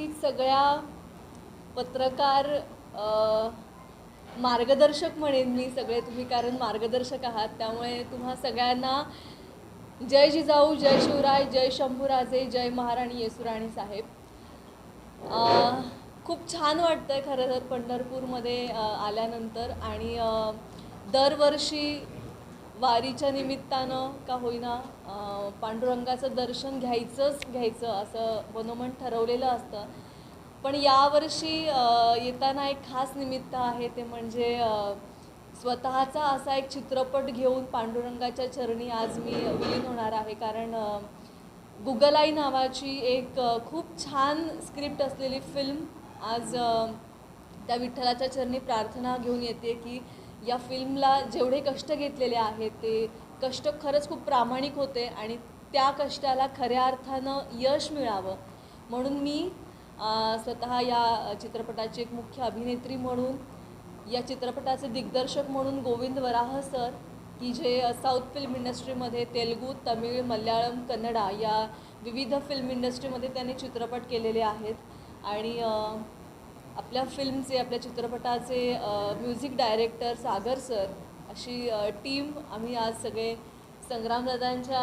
उपस्थित सगळ्या पत्रकार मार्गदर्शक म्हणेन मी सगळे तुम्ही कारण मार्गदर्शक आहात. त्यामुळे तुम्हा सगळ्यांना जय जिजाऊ जय शिवराय जय शंभूराजे जय महाराणी येसुराणी साहेब. खूप छान वाटतं आहे खरं तर पंढरपूरमध्ये आल्यानंतर. आणि दरवर्षी वारीच्या निमित्तानं का होईना पांडुरंगाचं दर्शन घ्यायचंच घ्यायचं असं मनोमन ठरवलेलं असतं. पण यावर्षी येताना एक खास निमित्त आहे ते म्हणजे स्वतःचा असा एक चित्रपट घेऊन पांडुरंगाच्या चरणी आज मी विलीन होणार आहे. कारण अ, गुगल आई नावाची एक खूप छान स्क्रिप्ट असलेली फिल्म आज त्या विठ्ठलाच्या चरणी प्रार्थना घेऊन येते की या फिल्मला जेवढे कष्ट घेतलेले आहेत ते कष्ट खरंच खूप प्रामाणिक होते आणि त्या कष्टाला खऱ्या अर्थानं यश मिळावं. म्हणून मी स्वतः या चित्रपटाची एक मुख्य अभिनेत्री म्हणून या चित्रपटाचे दिग्दर्शक म्हणून गोविंद वराह सर की जे साऊथ फिल्म इंडस्ट्रीमध्ये तेलगू तमिळ मल्याळम कन्नडा या विविध फिल्म इंडस्ट्रीमध्ये त्यांनी चित्रपट केलेले आहेत. आणि आपल्या फिल्मचे आपल्या चित्रपटाचे म्युझिक डायरेक्टर सागर सर अशी टीम आम्ही आज सगळे संग्रामदादांच्या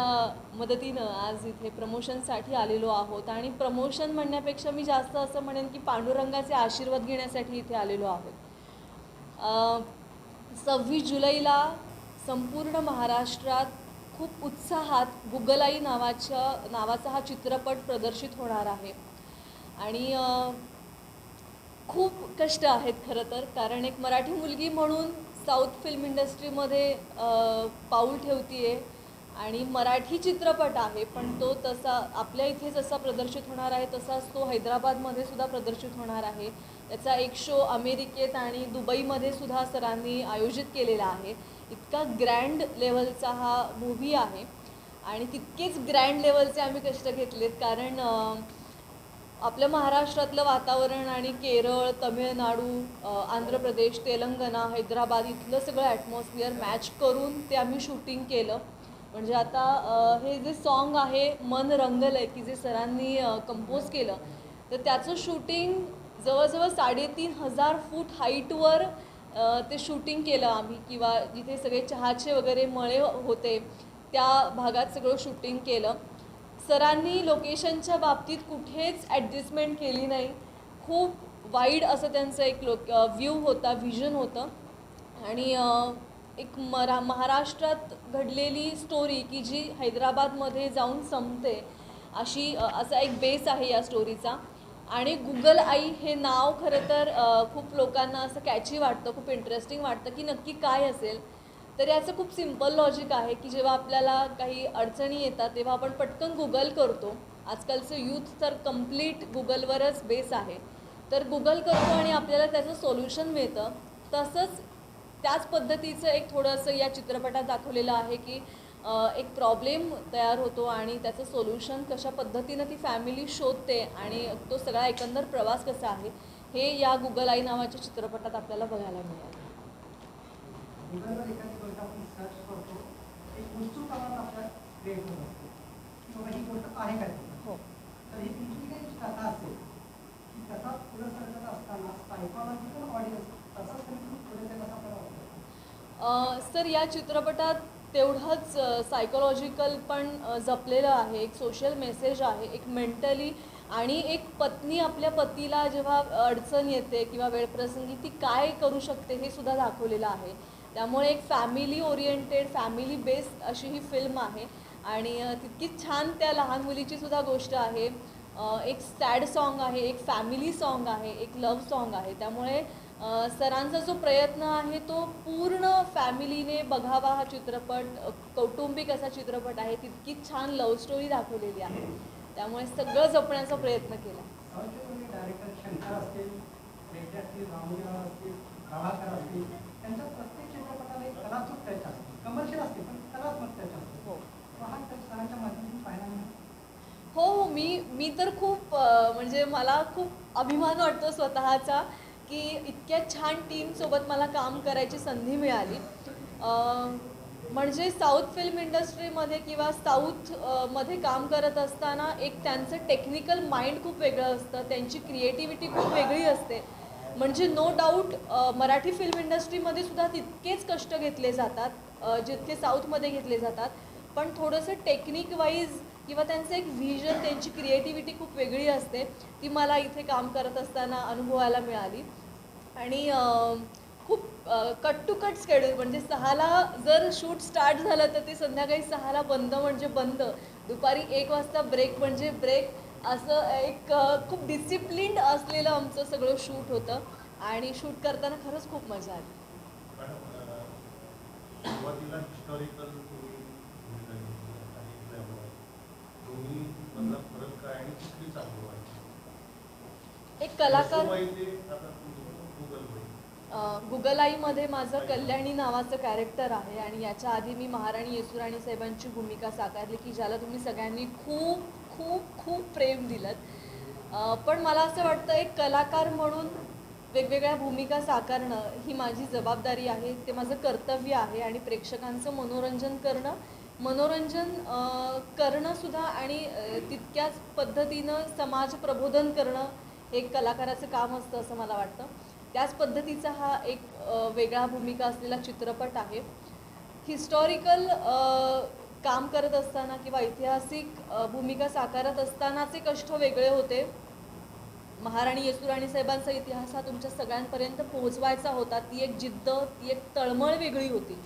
मदतीनं आज इथे प्रमोशनसाठी आलेलो आहोत. आणि प्रमोशन म्हणण्यापेक्षा मी जास्त असं म्हणेन की पांडुरंगाचे आशीर्वाद घेण्यासाठी इथे आलेलो आहोत. सव्वीस जुलैला संपूर्ण महाराष्ट्रात खूप उत्साहात गुगलाई नावाच्या नावाचा हा चित्रपट प्रदर्शित होणार आहे. आणि खूप कष्ट आहेत खरं तर. कारण एक मराठी मुलगी म्हणून साऊथ फिल्म इंडस्ट्रीमध्ये पाऊल पाऊल ठेवतीये आणि मराठी चित्रपट आहे पण तो तसा आपल्या इथे जसा प्रदर्शित होणार आहे तसाच तो हैदराबादमध्ये सुद्धा प्रदर्शित होणार आहे. त्याचा एक शो अमेरिकेत आणि दुबईमध्ये सुद्धा सरांनी आयोजित केलेला आहे. इतका ग्रँड लेवलचा हा मूव्ही आहे आणि तितकेच ग्रँड लेवलचे आम्ही कष्ट घेतलेत. कारण आपल्या महाराष्ट्रातलं वातावरण आणि केरळ तमिळनाडू आंध्र प्रदेश तेलंगणा हैदराबाद इथलं सगळं ॲटमॉस्फिअर मॅच करून ते आम्ही शूटिंग केलं. म्हणजे आता हे जे सॉन्ग आहे मन रंगलंय की जे सरांनी कंपोज केलं तर त्याचं शूटिंग जवळजवळ साडेतीन हजार फूट हाईटवर ते शूटिंग केलं आम्ही. किंवा जिथे सगळे चहाचे वगैरे मळे होते त्या भागात सगळं शूटिंग केलं. सरांनी लोकेशनच्या बाबतीत कुठेच ॲडजस्टमेंट केली नाही. खूप वाईड असं त्यांचं एक लोक व्ह्यू होता व्हिजन होतं. आणि एक मरा महाराष्ट्रात घडलेली स्टोरी की जी हैदराबादमध्ये जाऊन संपते अशी असा एक बेस आहे या स्टोरीचा आणि गुगल आई हे नाव खरं तर खूप लोकांना असं कॅची वाटतं खूप इंटरेस्टिंग वाटतं की नक्की काय असेल. तर याचं खूप सिंपल लॉजिक आहे की जेव्हा आपल्याला काही अडचणी येतात तेव्हा आपण पटकन गुगल करतो. आजकालचं यूथ तर कंप्लीट गुगलवरच बेस आहे. तर गुगल करतो आणि आपल्याला त्याचं सोल्युशन मिळतं. तसंच त्याच पद्धतीचं एक थोडंसं या चित्रपटात दाखवलेलं आहे की एक प्रॉब्लेम तयार होतो आणि त्याचं सोल्युशन कशा पद्धतीनं ती फॅमिली शोधते आणि तो सगळा एकंदर प्रवास कसा आहे हे या गुगल आई नावाच्या चित्रपटात आपल्याला बघायला मिळालं गुगलवर एखादी गोष्ट आपण सर्च करतो एक उत्सुकता ही गोष्ट आहे काय तर तुमची काही कथा असेल की कथा पुढे सरकत असताना सायकॉलॉजिकल ऑडियन्स तसाच तुम्ही पुढे ते कसा करावा अ, सर या चित्रपटात तेवढंच सायकोलॉजिकल पण जपलेलं आहे एक सोशल मेसेज आहे एक मेंटली आणि एक पत्नी आपल्या पतीला जेव्हा अडचण येते किंवा वेळप्रसंगी ती काय करू शकते हे सुद्धा दाखवलेलं आहे. त्यामुळे एक फॅमिली ओरिएंटेड फॅमिली बेस्ड अशी ही फिल्म आहे. आणि तितकी तितकीच छान त्या लहान मुलीची सुद्धा गोष्ट आहे. एक सॅड सॉन्ग आहे एक फॅमिली सॉन्ग आहे एक लव्ह सॉन्ग आहे. त्यामुळे सरांचा जो प्रयत्न आहे तो पूर्ण फॅमिलीने बघावा हा चित्रपट कौटुंबिक असा चित्रपट आहे. तितकीच छान लव्ह स्टोरी दाखवलेली आहे. त्यामुळे सगळं जपण्याचा प्रयत्न केला. साऊथचे तुम्ही डायरेक्टर शंकर असतील रेड्डी असतील रामोजीराव असतील प्रभाकर असतील त्यांच्या प्रत्येक चित्रपटाला एक कलात्मक टच असते कमर्शियल असते पण कलात्मक टच असते हो तो हा टच सरांच्या माध्यमातून पाहायला मिळतो हो हो मी मी तर खूप म्हणजे मला खूप अभिमान वाटतो स्वतःचा की इतक्या छान टीमसोबत मला काम करायची संधी मिळाली. म्हणजे साऊथ फिल्म इंडस्ट्रीमध्ये किंवा साऊथमध्ये काम करत असताना एक त्यांचं टेक्निकल माइंड खूप वेगळं असतं त्यांची क्रिएटिव्हिटी खूप वेगळी असते. म्हणजे नो डाऊट मराठी फिल्म इंडस्ट्रीमध्ये सुद्धा तितकेच कष्ट घेतले जातात जितके साऊथमध्ये घेतले जातात. पण थोडंसं टेक्निक वाईज किंवा त्यांचं एक व्हिजन त्यांची क्रिएटिव्हिटी खूप वेगळी असते. ती मला इथे काम करत असताना अनुभवायला मिळाली. आणि खूप कट टू कट स्केड्यूल म्हणजे सहाला जर शूट स्टार्ट झालं तर ते संध्याकाळी सहाला बंद म्हणजे बंद. दुपारी एक वाजता ब्रेक म्हणजे ब्रेक असं एक खूप डिसिप्लिन्ड असलेलं आमचं सगळं शूट होतं. आणि शूट करताना खरंच खूप मजा आली पण अ, सुरुवातीला हिस्टॉरिकल तुम्ही भूमिका घेतली आणि glamour. दोन्ही मधला फरक काय आणि कुठली चांगली वाटली एक कलाकार गुगल आईमध्ये माझं कल्याणी नावाचं कॅरेक्टर आहे आणि याच्या आधी मी महाराणी येसुराणी साहेबांची भूमिका साकारली की ज्याला तुम्ही सगळ्यांनी खूप खूप खूप प्रेम दिलं पण मला असं वाटतं एक कलाकार म्हणून वेगवेगळ्या भूमिका साकारणं ही माझी जबाबदारी आहे ते माझं कर्तव्य आहे आणि प्रेक्षकांचं मनोरंजन करणं मनोरंजन करणंसुद्धा आणि तितक्याच पद्धतीनं समाज प्रबोधन करणं हे कलाकाराचं काम असतं असं मला वाटतं. त्याच पद्धतीचा हा एक वेगळा भूमिका असलेला चित्रपट आहे. हिस्टॉरिकल काम करत असताना किंवा ऐतिहासिक भूमिका साकारत असतानाचे कष्ट वेगळे होते. महाराणी येसुराणी साहेबांचा इतिहास हा तुमच्या सगळ्यांपर्यंत पोहोचवायचा होता. ती एक जिद्द ती एक तळमळ वेगळी होती.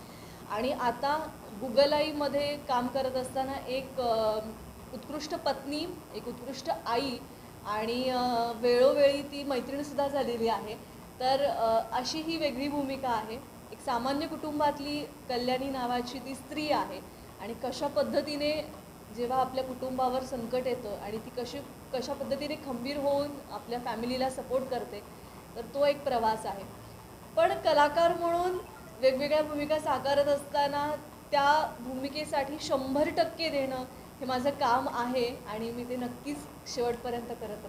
आणि आता गुगलाईमध्ये काम करत असताना एक उत्कृष्ट पत्नी एक उत्कृष्ट आई आणि वेळोवेळी ती मैत्रीणसुद्धा झालेली आहे. तर अशी ही वेगळी भूमिका आहे. एक सामान्य कुटुंबातली कल्याणी नावाची ती स्त्री आहे आणि कशा पद्धतीने जेव्हा आपल्या कुटुंबावर संकट येतं आणि ती कशी कशा पद्धतीने खंबीर होऊन आपल्या फॅमिलीला सपोर्ट करते तर तो एक प्रवास आहे. पण कलाकार म्हणून वेगवेगळ्या भूमिका साकारत असताना त्या भूमिकेसाठी शंभर टक्के देणं हे माझं काम आहे आणि मी ते नक्कीच शेवटपर्यंत करत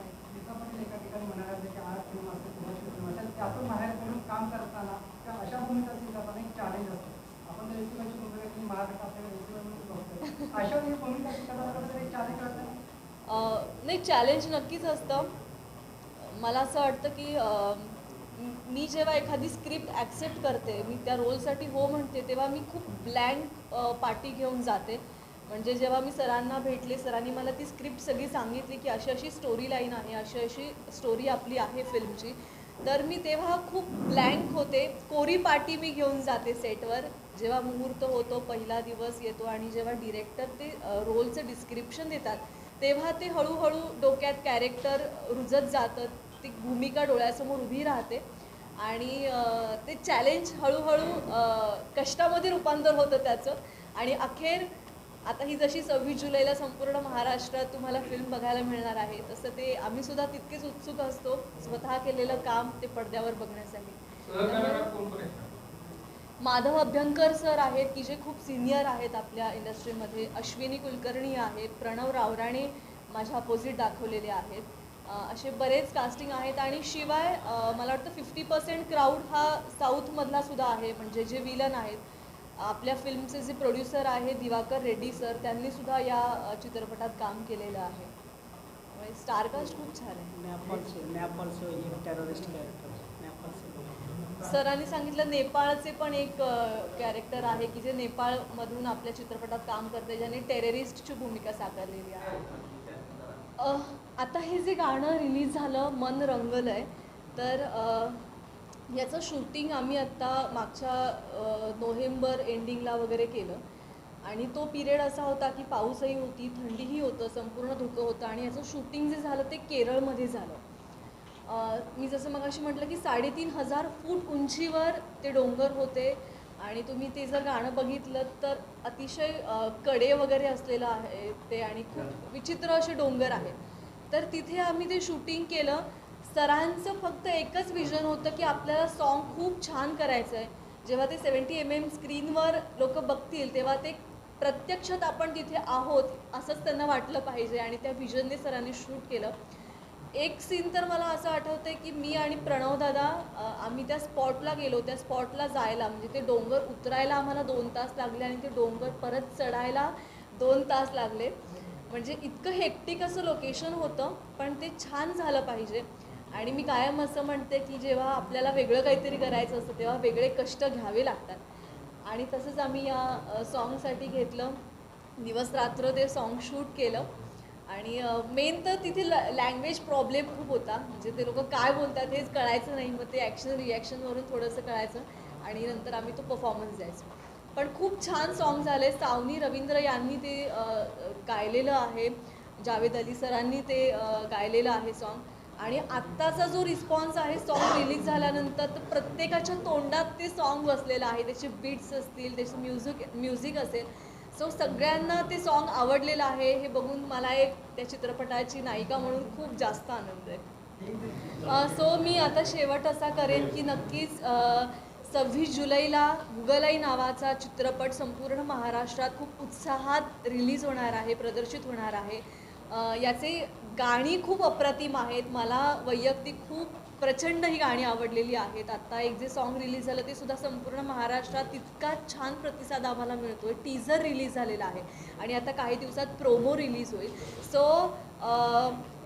अ, नाही चॅलेंज नक्कीच असतं. मला असं वाटतं की मी जेव्हा एखादी स्क्रिप्ट ॲक्सेप्ट करते मी त्या रोलसाठी हो म्हणते तेव्हा मी खूप ब्लँक पार्टी घेऊन जाते. म्हणजे जेव्हा मी सरांना भेटले सरांनी मला ती स्क्रिप्ट सगळी सांगितली की अशी अशी स्टोरी लाईन आहे अशी अशी स्टोरी आपली आहे फिल्मची तर मी तेव्हा खूप ब्लँक होते. कोरी पाटी मी घेऊन जाते सेटवर जेव्हा मुहूर्त होतो पहिला दिवस येतो आणि जेव्हा डिरेक्टर ते रोलचं डिस्क्रिप्शन देतात तेव्हा ते हळूहळू डोक्यात कॅरेक्टर रुजत जातं. ती भूमिका डोळ्यासमोर उभी राहते. आणि ते चॅलेंज हळूहळू कष्टामध्ये रूपांतर होतं त्याचं. आणि अखेर आता ही जशी सव्वीस जुलैला संपूर्ण महाराष्ट्रात तुम्हाला फिल्म बघायला मिळणार आहे तसं ते आम्ही सुद्धा तितकेच उत्सुक असतो स्वतः केलेलं काम ते पडद्यावर बघण्यासाठी. माधव अभ्यंकर सर आहेत की जे खूप सिनियर आहेत आपल्या इंडस्ट्रीमध्ये अश्विनी कुलकर्णी आहेत प्रणव रावराणे माझ्या अपोजिट दाखवलेले आहेत. असे बरेच कास्टिंग आहेत आणि शिवाय मला वाटतं फिफ्टी पर्सेंट क्राऊड हा साऊथमधला सुद्धा आहे. म्हणजे जे विलन आहेत आपल्या फिल्मचे जे प्रोड्युसर आहे दिवाकर रेड्डी सर त्यांनी सुद्धा या चित्रपटात काम केलेलं आहे. स्टारकास्ट खूप छान आहे. सरांनी सांगितलं नेपाळचे पण एक कॅरेक्टर आहे की जे नेपाळमधून आपल्या चित्रपटात काम करते ज्याने टेररिस्टची भूमिका साकारलेली आहे. आता हे जे गाणं रिलीज झालं मन रंगलं आहे तर याचं शूटिंग आम्ही आत्ता मागच्या अ, नोव्हेंबर एंडिंगला वगैरे केलं. आणि तो पिरियड असा होता की पाऊसही होती थंडीही होतं संपूर्ण धुकं होतं आणि याचं शूटिंग जे झालं ते केरळमध्ये झालं. मी जसं मगाशी म्हटलं की साडेतीन हजार फूट उंचीवर ते डोंगर होते. आणि तुम्ही ते जर गाणं बघितलं तर अतिशयकडे वगैरे असलेलं आहे ते आणि खूप विचित्र असे डोंगर आहेत. तर तिथे आम्ही ते शूटिंग केलं. सरांचं फक्त एकच विजन होतं की आपल्याला सॉन्ग खूप छान करायचं आहे. जेव्हा ते सेवन्टी एम एम स्क्रीनवर लोक बघतील तेव्हा ते प्रत्यक्षात आपण तिथे आहोत असंच त्यांना वाटलं पाहिजे आणि त्या विजनने सरांनी शूट केलं. एक सीन तर मला असं आठवतंय की मी आणि प्रणव दादा आम्ही त्या स्पॉटला गेलो त्या स्पॉटला जायला म्हणजे ते डोंगर उतरायला आम्हाला दोन तास लागले आणि ते डोंगर परत चढायला दोन तास लागले. म्हणजे इतकं हेक्टिक असं लोकेशन होतं पण ते छान झालं पाहिजे. आणि मी कायम असं म्हणते की जेव्हा आपल्याला वेगळं काहीतरी करायचं असतं तेव्हा वेगळे कष्ट घ्यावे लागतात. आणि तसंच आम्ही या सॉंगसाठी घेतलं. दिवस रात्र ते सॉन्ग शूट केलं. आणि मेन तर तिथे लँग्वेज प्रॉब्लेम खूप होता. म्हणजे ते लोक काय बोलतात हेच कळायचं नाही. मग ते ॲक्शन रिॲक्शनवरून थोडंसं कळायचं आणि नंतर आम्ही तो परफॉर्मन्स द्यायचो. पण खूप छान सॉन्ग झाले. सावनी रवींद्र यांनी ते गायलेलं आहे. जावेद अली सरांनी ते गायलेलं आहे सॉन्ग आणि आत्ताचा जो रिस्पॉन्स आहे सॉन्ग रिलीज झाल्यानंतर तर प्रत्येकाच्या तोंडात ते सॉन्ग बसलेलं आहे. त्याचे बीट्स असतील त्याचं म्युझिक म्युझिक असेल. सो सगळ्यांना ते सॉन्ग आवडलेलं आहे. हे बघून मला एक त्या चित्रपटाची नायिका म्हणून खूप जास्त आनंद आहे. सो मी आता शेवट असा करेन की नक्कीच सव्वीस जुलैला गुगलाई नावाचा चित्रपट संपूर्ण महाराष्ट्रात खूप उत्साहात रिलीज होणार आहे प्रदर्शित होणार आहे. याचे गाणी खूप अप्रतिम आहेत. मला वैयक्तिक खूप प्रचंड ही गाणी आवडलेली आहेत. आत्ता एक जे सॉन्ग रिलीज झालं ते सुद्धा संपूर्ण महाराष्ट्रात तितका छान प्रतिसाद आम्हाला मिळतो आहे टीझर रिलीज झालेला आहे. आणि आता काही दिवसात प्रोमो रिलीज होईल. सो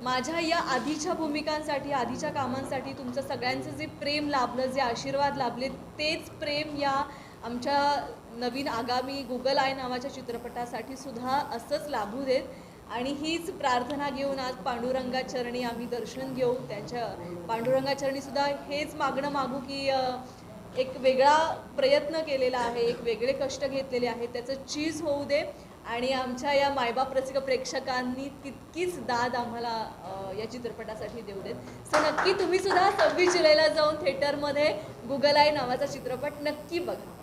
माझ्या या आधीच्या भूमिकांसाठी आधीच्या कामांसाठी तुमचं सगळ्यांचं जे प्रेम लाभलं जे आशीर्वाद लाभले तेच प्रेम या आमच्या नवीन आगामी गुगल आय नावाच्या चित्रपटासाठी सुद्धा असंच लाभू देत. आणि हीच प्रार्थना घेऊन आज पांडुरंगाचरणी आम्ही दर्शन घेऊ. त्यांच्या पांडुरंगाचरणीसुद्धा हेच मागणं मागू की एक वेगळा प्रयत्न केलेला आहे एक वेगळे कष्ट घेतलेले आहे त्याचं चीज होऊ दे आणि आमच्या या मायबाप रसिक प्रेक्षकांनी तितकीच दाद आम्हाला या चित्रपटासाठी देऊ देत. सो नक्की तुम्ही सुद्धा सव्वीस जुलैला जाऊन थिएटरमध्ये गुगल आय नावाचा चित्रपट नक्की बघा.